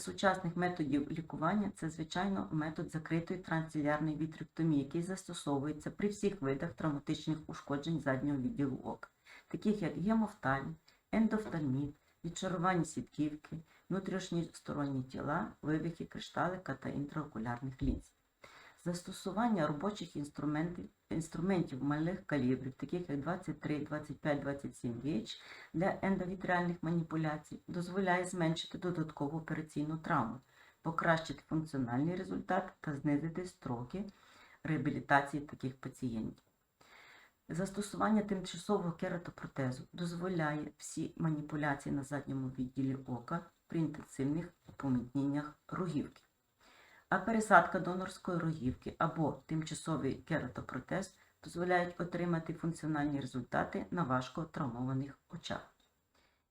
сучасних методів лікування це, звичайно, метод закритої трансілярної вітректомії, який застосовується при всіх видах травматичних ушкоджень заднього відділу ока, таких як гемофтальм, ендофтальміт, відчарування сітківки, внутрішні сторонні тіла, вивихи кришталика та інтраокулярних лінз. Застосування робочих інструментів, інструментів малих калібрів, таких як 23, 25, 27 VH, для ендовітріальних маніпуляцій дозволяє зменшити додаткову операційну травму, покращити функціональний результат та знизити строки реабілітації таких пацієнтів. Застосування тимчасового кератопротезу дозволяє всі маніпуляції на задньому відділі ока при інтенсивних помітніннях рогівки. А пересадка донорської рогівки або тимчасовий кератопротез дозволяють отримати функціональні результати на важко травмованих очах.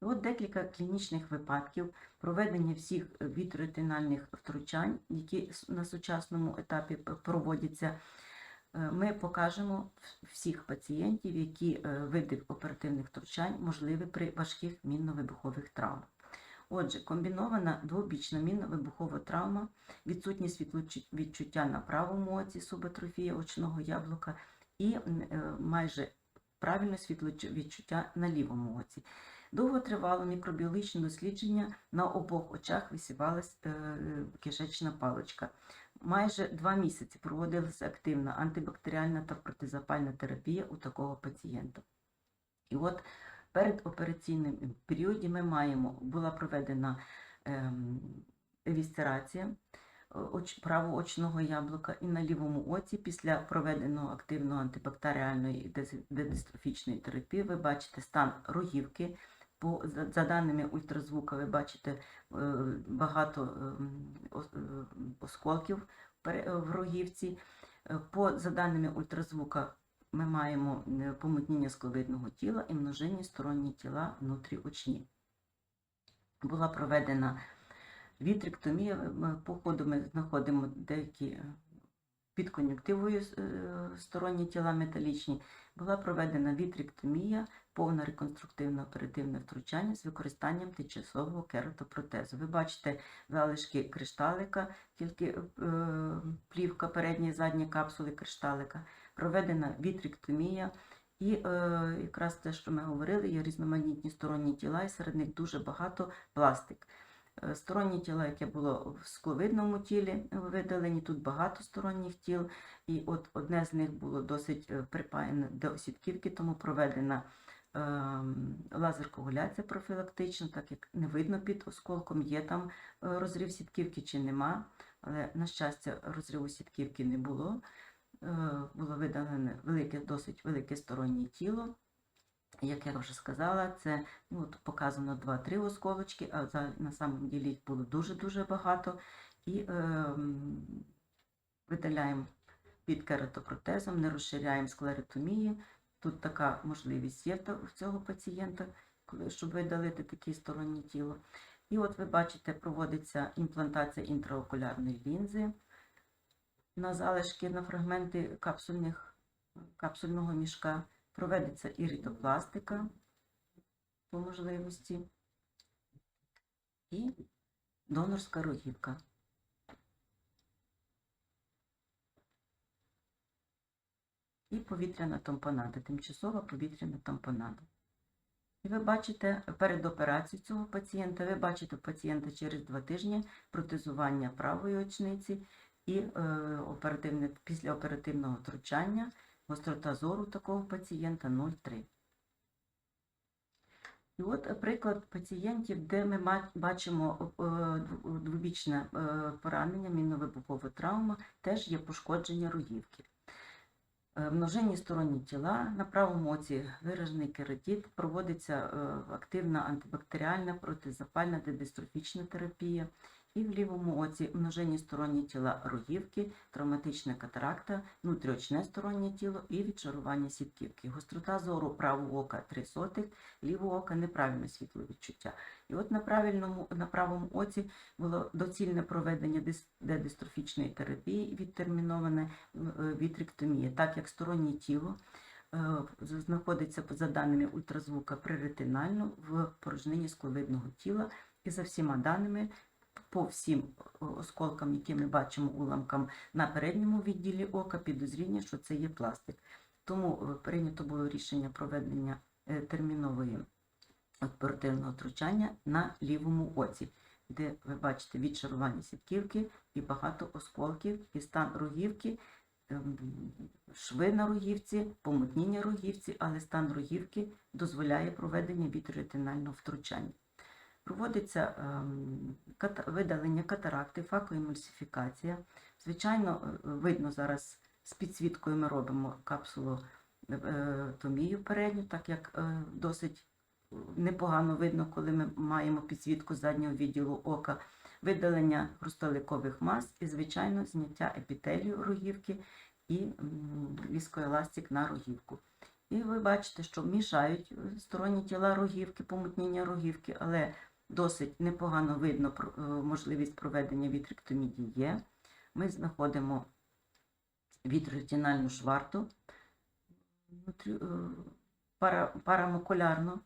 І от декілька клінічних випадків проведення всіх вітроретинальних втручань, які на сучасному етапі проводяться, е, ми покажемо всіх пацієнтів, які е, види оперативних втручань можливі при важких мінно-вибухових травмах. Отже, комбінована двобічна мінно-вибухова травма, відсутність відлучу- відчуття на правому оці, субатрофія очного яблука і е, майже правильне світловідчуття на лівому оці. Довготривало мікробіологічне дослідження на обох очах висівалась е, кишечна паличка. Майже два місяці проводилася активна антибактеріальна та протизапальна терапія у такого пацієнта. І от перед операційним періоді ми маємо, була проведена ем, евісцерація е, оч- правоочного яблука і на лівому оці після проведеного активного антибактеріальної і дедистрофічної терапії ви бачите стан рогівки. По, за, даними ультразвука, ви бачите е, багато ем, е, осколків в рогівці. Е, По, за даними ультразвука, ми маємо е, помутнення скловидного тіла і множинні сторонні тіла внутріочні. Була проведена вітректомія. Ми- По ходу ми знаходимо деякі е, під кон'юктивою е, сторонні тіла металічні. Була проведена вітректомія, повне реконструктивне оперативне втручання з використанням тимчасового кератопротезу. Ви бачите залишки кришталика, тільки е, плівка передня і задня капсули кришталика. Проведена вітректомія. І е, якраз те, що ми говорили, є різноманітні сторонні тіла, і серед них дуже багато пластик. Е, Сторонні тіла, яке було в скловидному тілі е, видалені, тут багато сторонніх тіл, і от одне з них було досить е, припаяне до сітківки, тому проведена ем, лазер-коагуляція профілактична, так як не видно під осколком, є там е, розрив сітківки чи нема, але, на щастя, розриву сітківки не було. Е, Було видалене велике, досить велике стороннє тіло. Як я вже сказала, це ну, от показано 2-3 осколочки, а за, на самом ділі їх було дуже-дуже багато. І е, видаляємо під кератопротезом, не розширяємо склеротомії. Тут така можливість є в цього пацієнта, щоб видалити таке стороннє тіло. І от ви бачите, проводиться імплантація інтраокулярної лінзи на залишки, на фрагменти капсульних, капсульного мішка. Проведеться іритопластика по можливості і донорська рогівка. І повітряна тампонада, тимчасова повітряна тампонада. І ви бачите перед операцією цього пацієнта, ви бачите пацієнта через два тижні протезування правої очниці і е, оперативне, після оперативного втручання гострота зору такого пацієнта 0,3. І от приклад пацієнтів, де ми бачимо е, двобічне е, поранення, мінно-вибухова травма, теж є пошкодження рогівки. Е, Множинні сторонні тіла на правому оці виражений кератит, проводиться активна антибактеріальна протизапальна дедистрофічна терапія. І в лівому оці множинні сторонні тіла рогівки, травматична катаракта, внутріочне стороннє тіло і відчарування сітківки. Гострота зору правого ока 3 сотих, лівого ока неправильне світловідчуття. І от на, правильному, на правому оці було доцільне проведення дедистрофічної терапії, відтерміноване е, вітректомія, так як стороннє тіло е, знаходиться за даними ультразвука приретинально в порожнині скловидного тіла, і за всіма даними по всім е, осколкам, які ми бачимо уламкам на передньому відділі ока, підозріння, що це є пластик. Тому е, прийнято було рішення проведення е, термінової оперативного втручання на лівому оці, де ви бачите відшарування сітківки і багато осколків, і стан рогівки, ем, шви на рогівці, помутніння рогівці, але стан рогівки дозволяє проведення вітроретинального втручання. Проводиться ем, видалення катаракти, факоемульсифікація. Звичайно, е, видно зараз з підсвіткою ми робимо капсулу е, томію передню, так як е, досить непогано видно, коли ми маємо підсвітку заднього відділу ока, видалення хрусталикових мас і, звичайно, зняття епітелію рогівки і віскоеластик на рогівку. І ви бачите, що мішають е, сторонні тіла рогівки, помутнення рогівки, але досить непогано видно е, можливість проведення вітректомії є. Ми знаходимо вітроретинальну шварту е, парамокулярно.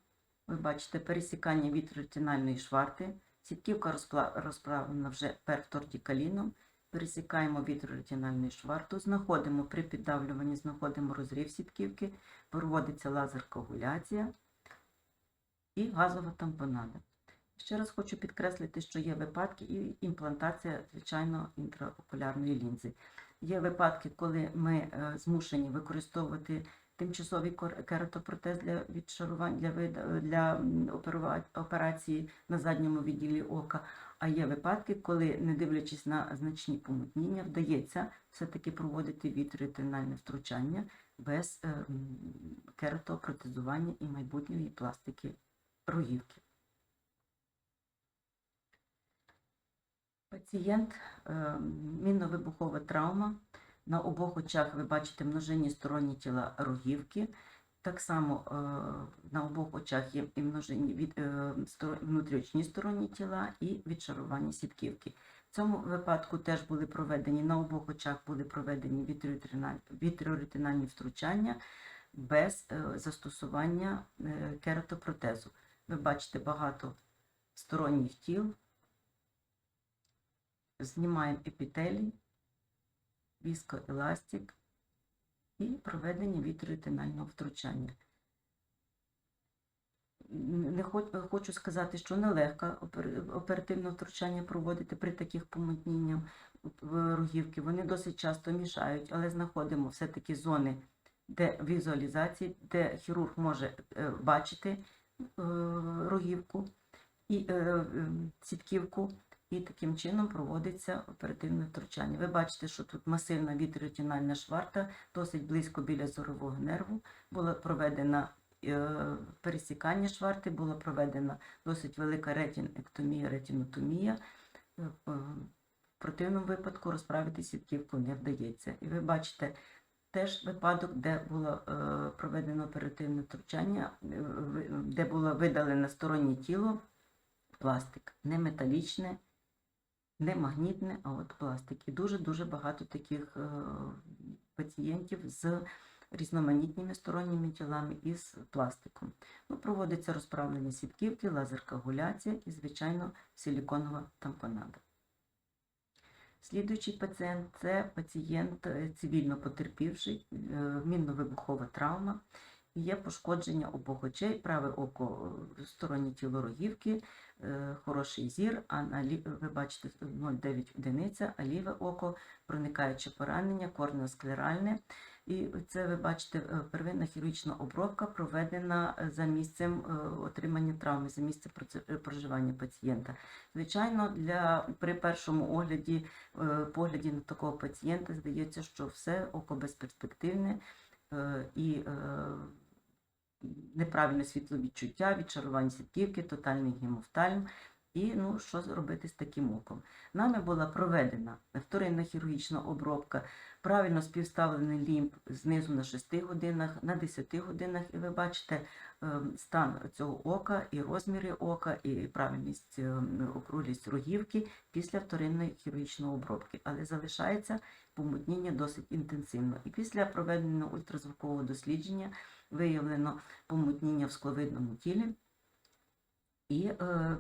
Ви бачите пересікання вітроретинальної шварти. Сітківка розправлена вже перфтортикаліном. Пересікаємо вітроретинальну шварту, знаходимо при піддавлюванні, знаходимо розрив сітківки, проводиться лазер-коагуляція і газова тампонада. Ще раз хочу підкреслити, що є випадки і імплантація, звичайно, інтраокулярної лінзи. Є випадки, коли ми е, змушені використовувати тимчасовий кератопротез для відшарувань для, вида- для операції на задньому відділі ока. А є випадки, коли, не дивлячись на значні помутніння, вдається все-таки проводити вітроретинальне втручання без е, кератопротезування і майбутньої пластики рогівки. Пацієнт е, мінно-вибухова травма. На обох очах ви бачите множинні сторонні тіла рогівки. Так само е, на обох очах є і множинні від, е, внутріочні сторонні тіла і відшарування сітківки. В цьому випадку теж були проведені, на обох очах були проведені вітреоретинальні втручання без застосування кератопротезу. Ви бачите багато сторонніх тіл, знімаємо епітелій, віскоеластик і проведення вітроретинального втручання. Не хоч- хочу сказати, що нелегко оперативне втручання проводити при таких помутніннях рогівки. Вони досить часто мішають, але знаходимо все-таки зони де візуалізації, де хірург може е, бачити е, рогівку і е, сітківку, і таким чином проводиться оперативне втручання. Ви бачите, що тут масивна вітроретинальна шварта, досить близько біля зорового нерву. Було проведено е, пересікання шварти, була проведена досить велика ретінектомія, ретінотомія. Е, е, В противному випадку розправити сітківку не вдається. І ви бачите теж випадок, де було проведено оперативне втручання, де було видалене стороннє тіло, пластик, не металічне, не магнітне, а от пластик. І дуже-дуже багато таких е, пацієнтів з різноманітними сторонніми тілами і з пластиком. Ну, проводиться розправлення сітківки, лазер-коагуляція і, звичайно, силіконова тампонада. Слідуючий пацієнт це пацієнт е, цивільно потерпівший, е, мінно-вибухова травма. Є пошкодження обох очей, праве око стороннє тіло рогівки, хороший зір, а на лі... ви бачите 0,9 одиниця, а ліве око проникаюче поранення, корнеосклеральне. І це ви бачите е, первинна хірургічна обробка проведена е, за місцем е, отримання травми, за місцем е, проживання пацієнта. Звичайно, для при першому огляді, е, погляді на такого пацієнта здається, що все око безперспективне е, і е, неправильне світловідчуття, відчарування сітківки, тотальний гемофтальм. І ну, що зробити з таким оком? Нами була проведена вторинна хірургічна обробка, правильно співставлений лімб знизу на 6 годинах, на 10 годинах, і ви бачите е, стан цього ока, і розміри ока, і правильність е, округлість рогівки після вторинної хірургічної обробки. Але залишається помутніння досить інтенсивно. І після проведеного ультразвукового дослідження виявлено помутніння в скловидному тілі. і е,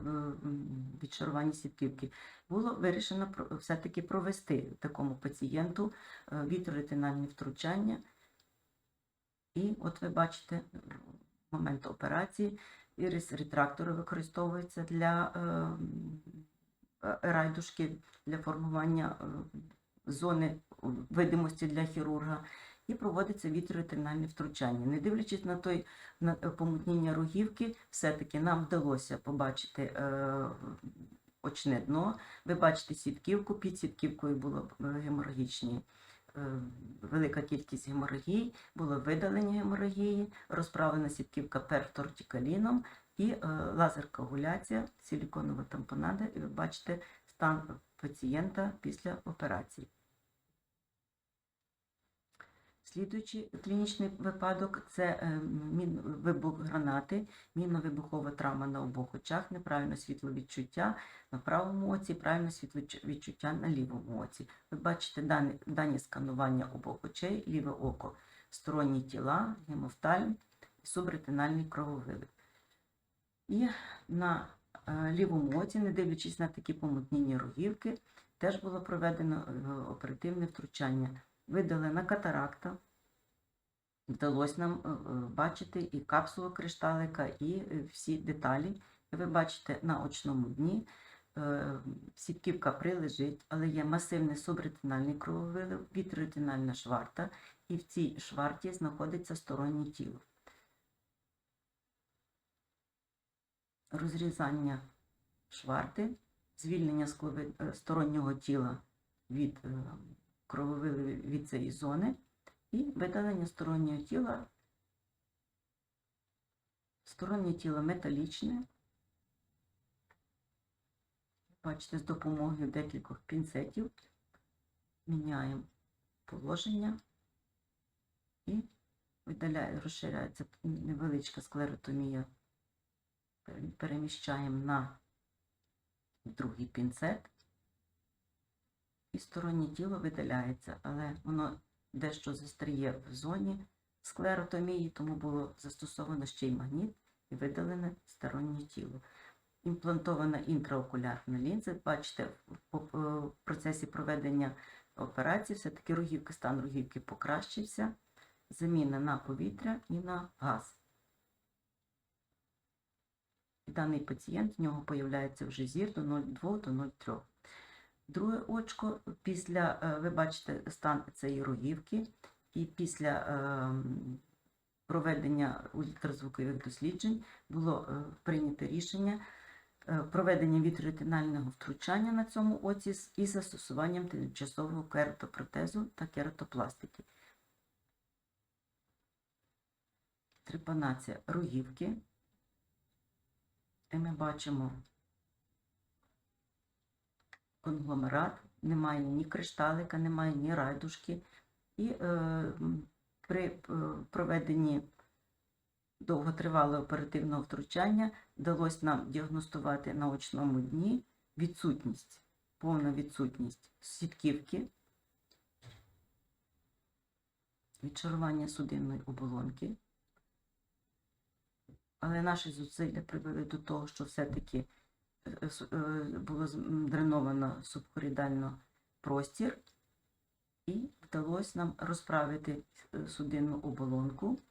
відшарування сітківки. Було вирішено все-таки провести такому пацієнту е, вітроретинальні втручання. І от ви бачите, е, момент операції ірис ретрактори використовуються для е, е, райдушки, для формування е, зони видимості для хірурга. І проводиться вітроретинальне втручання. Не дивлячись на той на е, помутнення рогівки, все-таки нам вдалося побачити е, очне дно. Ви бачите сітківку, під сітківкою було е, геморагічні, е, велика кількість геморагій, було видалення геморагії, розправлена сітківка перфтортикаліном і лазер-коагуляція, силіконова тампонада, і ви бачите стан пацієнта після операції. Слідуючий клінічний випадок це е, вибух гранати, мінно-вибухова травма на обох очах, неправильне світловідчуття на правому оці, правильне світловідчуття на лівому оці. Ви бачите дані, дані сканування обох очей, ліве око, сторонні тіла, гемофтальм, субретинальний крововилив. І на е, лівому оці, не дивлячись на такі помутніння рогівки, теж було проведено е, оперативне втручання. Видалена катаракта. Вдалося нам е, е, бачити і капсулу кришталика, і е, всі деталі. Ви бачите на очному дні. Сітківка прилежить, але є масивний субретинальний крововилив, вітроретинальна шварта, і в цій шварті знаходиться стороннє тіло. Розрізання шварти, звільнення стороннього тіла від е, від цієї зони і видалення стороннього тіла. Стороннє тіло металічне. Бачите, з допомогою декількох пінцетів міняємо положення і видаляє, розширяється невеличка склеротомія. Переміщаємо на другий пінцет і стороннє тіло видаляється, але воно дещо застріє в зоні склеротомії, тому було застосовано ще й магніт і видалене стороннє тіло. Імплантована інтраокулярна лінза. Бачите, в процесі проведення операції все-таки рогівки, стан рогівки покращився, заміна на повітря і на газ. Даний пацієнт, в нього появляється вже зір до 0,2 до 0,3. Друге очко, після, е, ви бачите стан цієї рогівки, і після ем, проведення ультразвукових досліджень було е, прийнято рішення е, проведення вітроретинального втручання на цьому оці із застосуванням тимчасового кератопротезу та кератопластики. Трепанація рогівки. І ми бачимо конгломерат, немає ні кришталика, немає ні райдушки. І е, при е, проведенні довготривалого оперативного втручання вдалося нам діагностувати на очному дні відсутність, повна відсутність сітківки, відчарування судинної оболонки. Але наші зусилля привели до того, що все-таки було з- м, дреновано субхорідально простір, і вдалося нам розправити е, судинну оболонку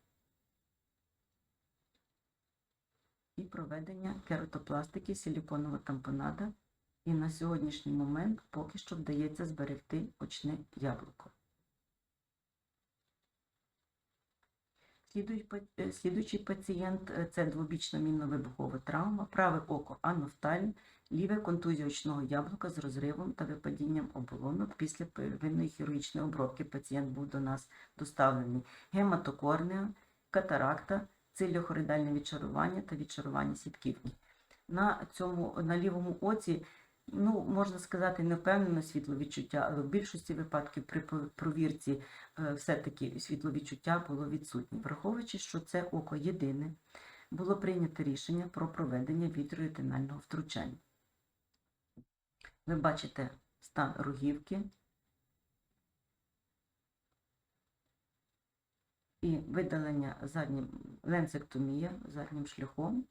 і проведення кератопластики силіконова тампонада. І на сьогоднішній момент поки що вдається зберегти очне яблуко. Е, Слідуючий пацієнт е, це двобічна мінно-вибухова травма, праве око анофтальм, ліве контузія очного яблука з розривом та випадінням оболонок. Після первинної хірургічної обробки пацієнт був до нас доставлений гематокорнеа, катаракта, цильохоридальне відчарування та відчарування сітківки. На цьому на лівому оці ну, можна сказати, не впевнено світловідчуття, але в більшості випадків при провірці е, все-таки світловідчуття було відсутнє. Враховуючи, що це око єдине, було прийнято рішення про проведення вітроретинального втручання. Ви бачите стан рогівки і видалення заднім ленцектомія заднім шляхом.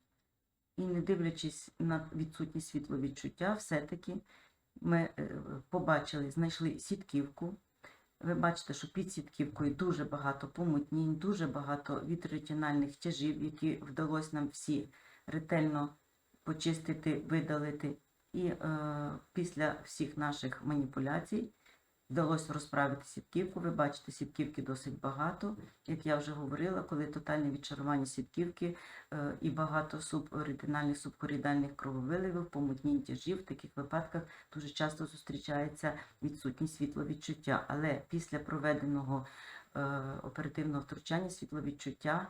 І не дивлячись на відсутність світловідчуття, все-таки ми е, побачили, знайшли сітківку. Ви бачите, що під сітківкою дуже багато помутнінь, дуже багато вітроретинальних тяжів, які вдалося нам всі ретельно почистити, видалити. І е, після всіх наших маніпуляцій вдалося розправити сітківку. Ви бачите, сітківки досить багато. Як я вже говорила, коли тотальне відчарування сітківки е, і багато субретинальних, субкорідальних крововиливів, помутнінь тяжів, в таких випадках дуже часто зустрічається відсутність світловідчуття. Але після проведеного е, оперативного втручання світловідчуття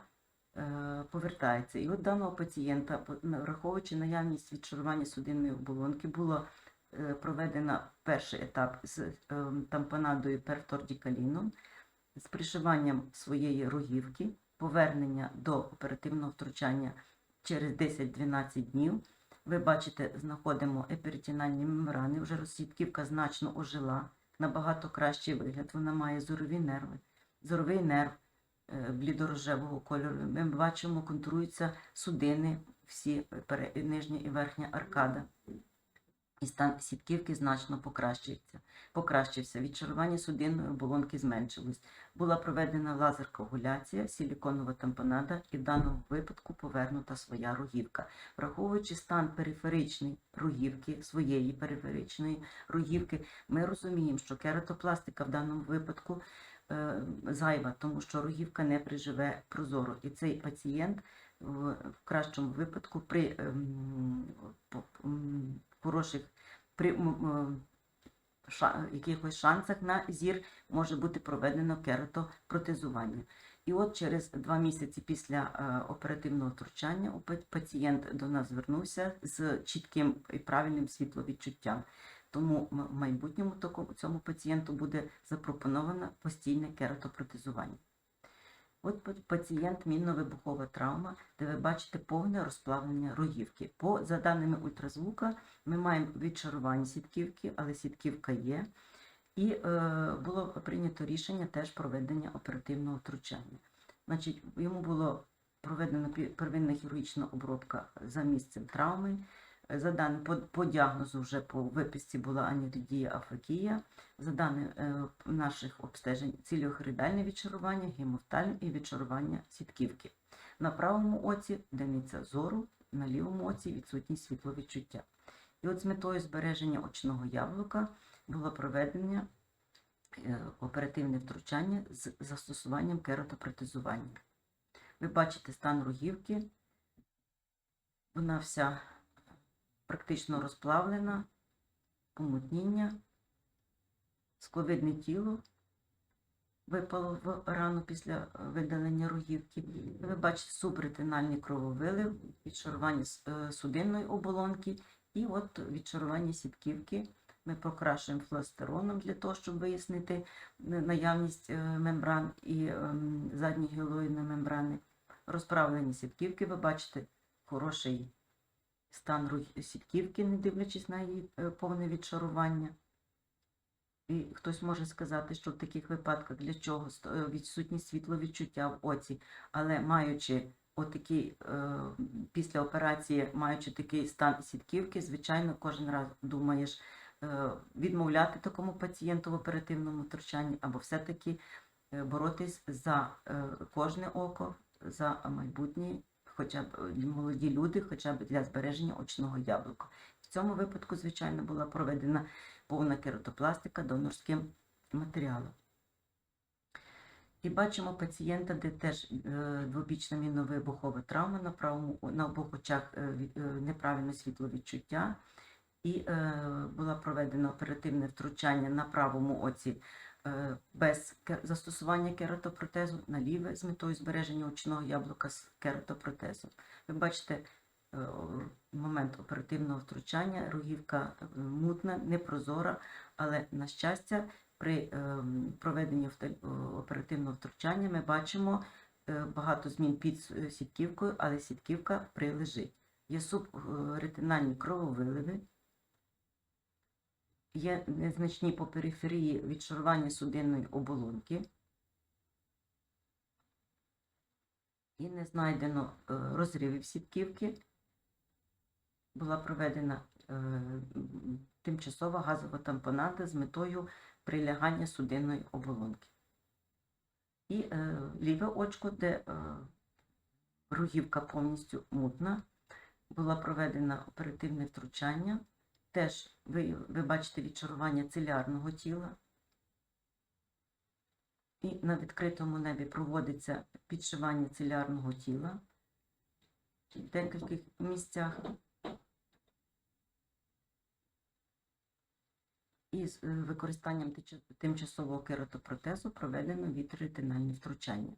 е, повертається. І от даного пацієнта, враховуючи наявність відчарування судинної оболонки, було проведено перший етап з е, тампонадою пертордікаліном, з пришиванням своєї рогівки, повернення до оперативного втручання через 10-12 днів. Ви бачите, знаходимо еперитінальні мембрани, вже розсітківка значно ожила, набагато кращий вигляд, вона має зорові нерви. Зоровий нерв е, блідорожевого кольору. Ми бачимо, контуруються судини, всі е, нижня і верхня аркада. І стан сітківки значно покращується. Покращився. Відчарування судинної оболонки зменшилось. Була проведена лазер-коагуляція, силіконова тампонада і в даному випадку повернута своя рогівка. Враховуючи стан периферичної рогівки, своєї периферичної рогівки, ми розуміємо, що кератопластика в даному випадку е, зайва, тому що рогівка не приживе прозоро. І цей пацієнт в, в кращому випадку при м, хороших при ша, якихось шансах на зір може бути проведено кератопротезування. І от через два місяці після е, оперативного втручання пацієнт до нас звернувся з чітким і правильним світловідчуттям. Тому в майбутньому цьому пацієнту буде запропоновано постійне кератопротезування. От пацієнт мінно-вибухова травма, де ви бачите повне розплавлення рогівки. По, за даними ультразвука, ми маємо відчарування сітківки, але сітківка є. І е, було прийнято рішення теж проведення оперативного втручання. Значить, йому було проведена пі- первинна хірургічна обробка за місцем травми. За даним по, по діагнозу вже по виписці була аніридія афакія. За даними е, наших обстежень, ціліохоридальне відчарування, гемофтальне і відчарування сітківки. На правому оці одиниця зору, на лівому оці відсутність світловідчуття. І от з метою збереження очного яблука було проведення е, оперативне втручання з застосуванням кератопротезування. Ви бачите стан рогівки, вона вся практично розплавлена, помутніння, скловидне тіло випало в рану після е, видалення рогівки. Ви бачите субретинальний крововилив, відшарування е, судинної оболонки і от відшарування сітківки. Ми покрашуємо фластероном для того, щоб вияснити е, наявність мембран і задньої гілоїдної мембрани. Розправлені сітківки, ви бачите хороший стан сітківки, не дивлячись на її е, повне відшарування. І хтось може сказати, що в таких випадках для чого е, відсутність світловідчуття в оці, але маючи отакий, е, після операції, маючи такий стан сітківки, звичайно, кожен раз думаєш відмовляти такому пацієнту в оперативному втручанні або все-таки боротись за кожне око, за майбутнє, хоча б е, молоді люди, хоча б для збереження очного яблука. В цьому випадку, звичайно, була проведена повна кератопластика донорським матеріалом. І бачимо пацієнта, де теж е, двобічна мінно-вибухова травма на правому на обох очах е, неправильне світловідчуття. І було проведено оперативне втручання на правому оці без застосування кератопротезу, на ліве з метою збереження очного яблука з кератопротезом. Ви бачите, е, момент оперативного втручання рогівка е, мутна, непрозора, але, на щастя, при проведенні е, оперативного втручання ми бачимо е, багато змін під сітківкою, але сітківка прилежить. Є субретинальні крововиливи, є незначні по периферії відшарування судинної оболонки. І не знайдено е, розривів сітківки. була проведена е, тимчасова газова тампонада з метою прилягання судинної оболонки. І е, ліве очко, де рогівка повністю мутна, була проведена оперативне втручання. Теж ви, ви бачите відчарування цилярного тіла. І на відкритому небі проводиться підшивання цилярного тіла в декількох місцях. І з е, використанням тимчасового кератопротезу проведено вітреретинальне втручання.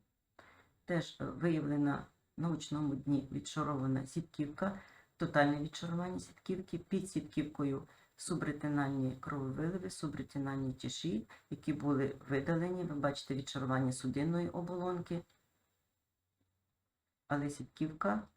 Теж е, виявлена в научному дні відшарована сітківка, тотальне відшарування сітківки, під сітківкою субретинальні крововиливи, субретинальні тіші, які були видалені. Ви бачите відшарування судинної оболонки, але сітківка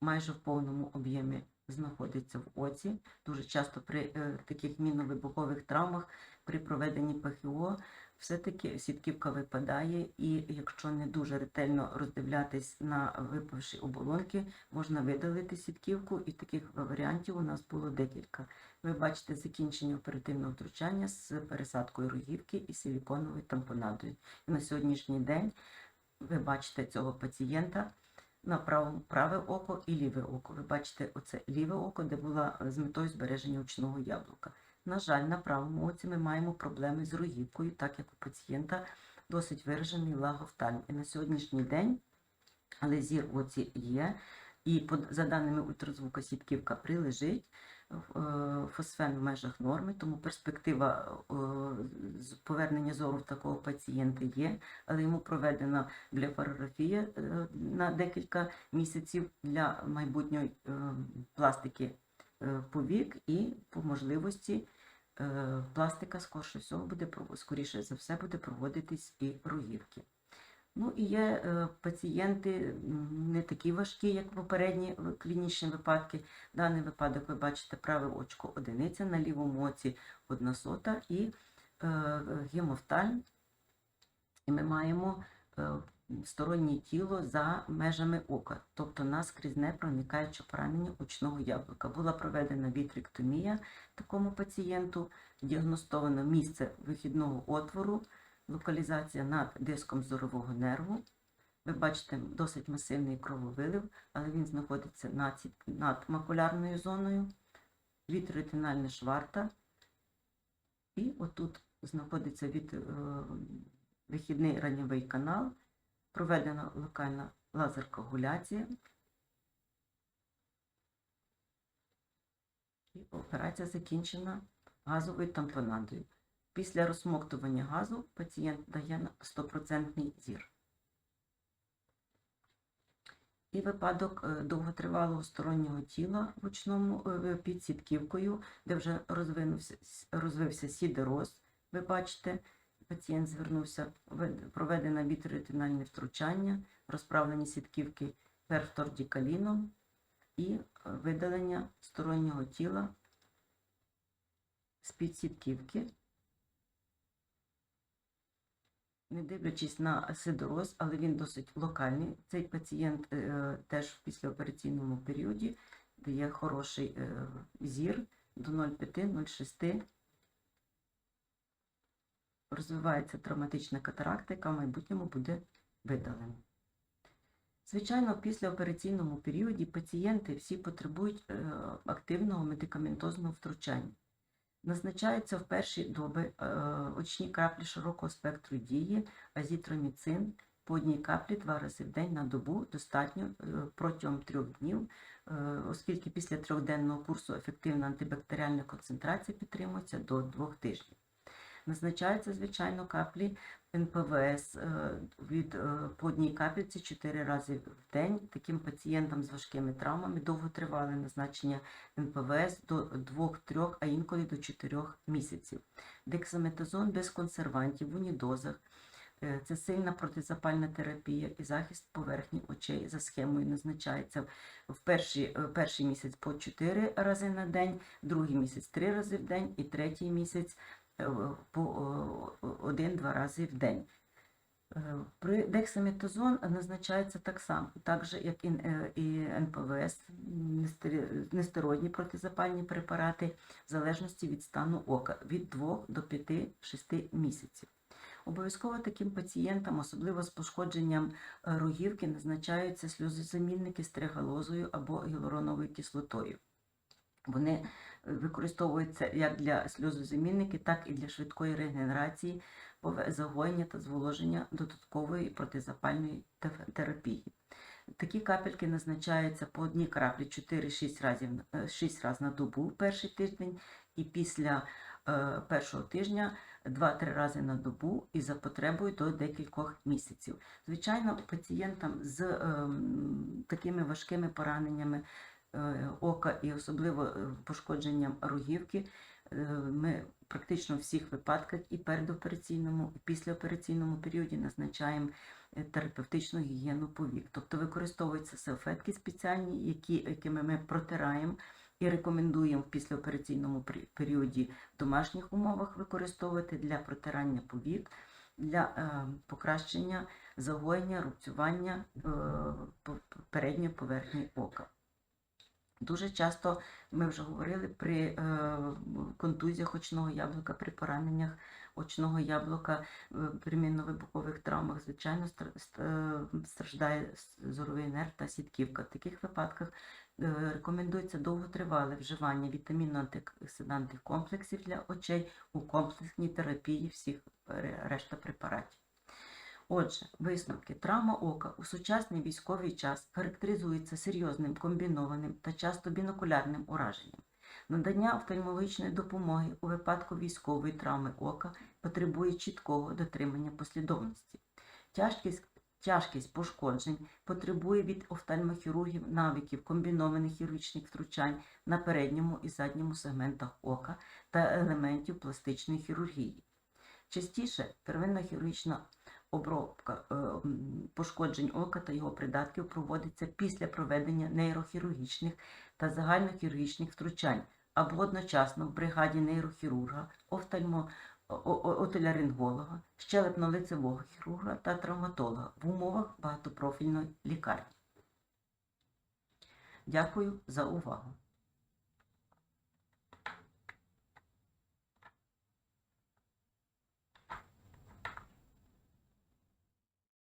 майже в повному об'ємі знаходиться в оці. Дуже часто при е, таких мінно-вибухових травмах при проведенні ПХО все-таки сітківка випадає, і якщо не дуже ретельно роздивлятись на випавші оболонки, можна видалити сітківку, і таких варіантів у нас було декілька. Ви бачите закінчення оперативного втручання з пересадкою рогівки і силіконовою тампонадою. І на сьогоднішній день ви бачите цього пацієнта на правому праве око і ліве око. Ви бачите оце ліве око, де була з метою збереження очного яблука. На жаль, на правому оці ми маємо проблеми з рогівкою, так як у пацієнта досить виражений лагофтальм. І на сьогоднішній день, але зір в оці є, і за даними ультразвука сітківка прилежить, е, фосфен в межах норми, тому перспектива е, повернення зору в такого пацієнта є, але йому проведена блефарографія е, на декілька місяців для майбутньої пластики повік і по можливості пластика скорше всього буде скоріше за все буде проводитись і рогівки. Ну і є е, пацієнти не такі важкі, як попередні е, клінічні випадки. Даний випадок ви бачите праве очко одиниця, на лівому оці одна сота і е, гемофтальм. І ми маємо е, стороннє тіло за межами ока, тобто наскрізне проникаюче поранення очного яблука. Була проведена вітректомія такому пацієнту, діагностовано місце вихідного отвору, локалізація над диском зорового нерву. Ви бачите досить масивний крововилив, але він знаходиться над, над макулярною зоною, вітроретинальна шварта. І отут знаходиться від, е, вихідний ранньовий канал, проведена локальна лазеркоагуляція. І операція закінчена газовою тампонадою. Після розсмоктування газу пацієнт дає 100% зір. І випадок е, довготривалого стороннього тіла в очному е, під сітківкою, де вже розвився сідероз. Ви бачите, пацієнт звернувся, проведено вітроретинальне втручання, розправлені сітківки перфтордікаліном і е, видалення стороннього тіла з-під сітківки. Не дивлячись на сидороз, але він досить локальний. Цей пацієнт е, теж в післяопераційному періоді дає хороший е, зір до 0,5-0,6. Розвивається травматична катаракта, яка в майбутньому буде видалена. Звичайно, в післяопераційному періоді пацієнти всі потребують е, активного медикаментозного втручання. Назначаються в перші доби е, очні краплі широкого спектру дії, азітроміцин по одній каплі два рази в день на добу достатньо е, протягом трьох днів, оскільки після трьохденного курсу ефективна антибактеріальна концентрація підтримується до двох тижнів. Назначаються, звичайно, каплі НПВС е, від е, по одній капліці 4 рази в день. Таким пацієнтам з важкими травмами довготривале назначення НПВС до 2-3, а інколи до 4 місяців. Дексаметазон без консервантів в унідозах. Е, Це сильна протизапальна терапія і захист поверхні очей за схемою назначається в перший, перший місяць по 4 рази на день, другий місяць 3 рази в день і третій місяць по 1-2 рази в день. Е, При дексаметазон назначається так само, так же, як і, е, НПВС, нестероїдні протизапальні препарати, в залежності від стану ока від 2 до 5-6 місяців. Обов'язково таким пацієнтам, особливо з пошкодженням е, рогівки, назначаються сльозозамінники з тригалозою або гіалуроновою кислотою. Вони е, використовуються як для сльозозамінники, так і для швидкої регенерації, загоєння та зволоження додаткової протизапальної терапії. Такі капельки назначаються по одній краплі 4-6 разів, на- 6 разів на добу перший тиждень і після е, першого тижня 2-3 рази на добу і за потребою до декількох місяців. Звичайно, пацієнтам з ем, такими важкими пораненнями е, ока і особливо е, пошкодженням рогівки, е, ми практично в всіх випадках і передопераційному, і післяопераційному періоді назначаємо е, терапевтичну гігієну повік. Тобто використовуються салфетки спеціальні, які, якими ми протираємо і рекомендуємо в післяопераційному періоді в домашніх умовах використовувати для протирання повік, для е, покращення загоєння, рубцювання е, передньої поверхні ока. Дуже часто ми вже говорили при е, контузіях очного яблука, при пораненнях очного яблука, е, при мінно-вибухових травмах, звичайно, е, страждає зоровий нерв та сітківка. В таких випадках рекомендується довготривале вживання вітамінно-антиоксидантних комплексів для очей у комплексній терапії всіх решта препаратів. Отже, висновки. Травма ока у сучасний військовий час характеризується серйозним комбінованим та часто бінокулярним ураженням. Надання офтальмологічної допомоги у випадку військової травми ока потребує чіткого дотримання послідовності. Тяжкість, тяжкість пошкоджень потребує від офтальмохірургів навиків комбінованих хірургічних втручань на передньому і задньому сегментах ока та елементів пластичної хірургії. Частіше первинна хірургічна обробка е, пошкоджень ока та його придатків проводиться після проведення нейрохірургічних та загальнохірургічних втручань або одночасно в бригаді нейрохірурга, офтальмо, о- о- щелепно-лицевого хірурга та травматолога в умовах багатопрофільної лікарні. Дякую за увагу.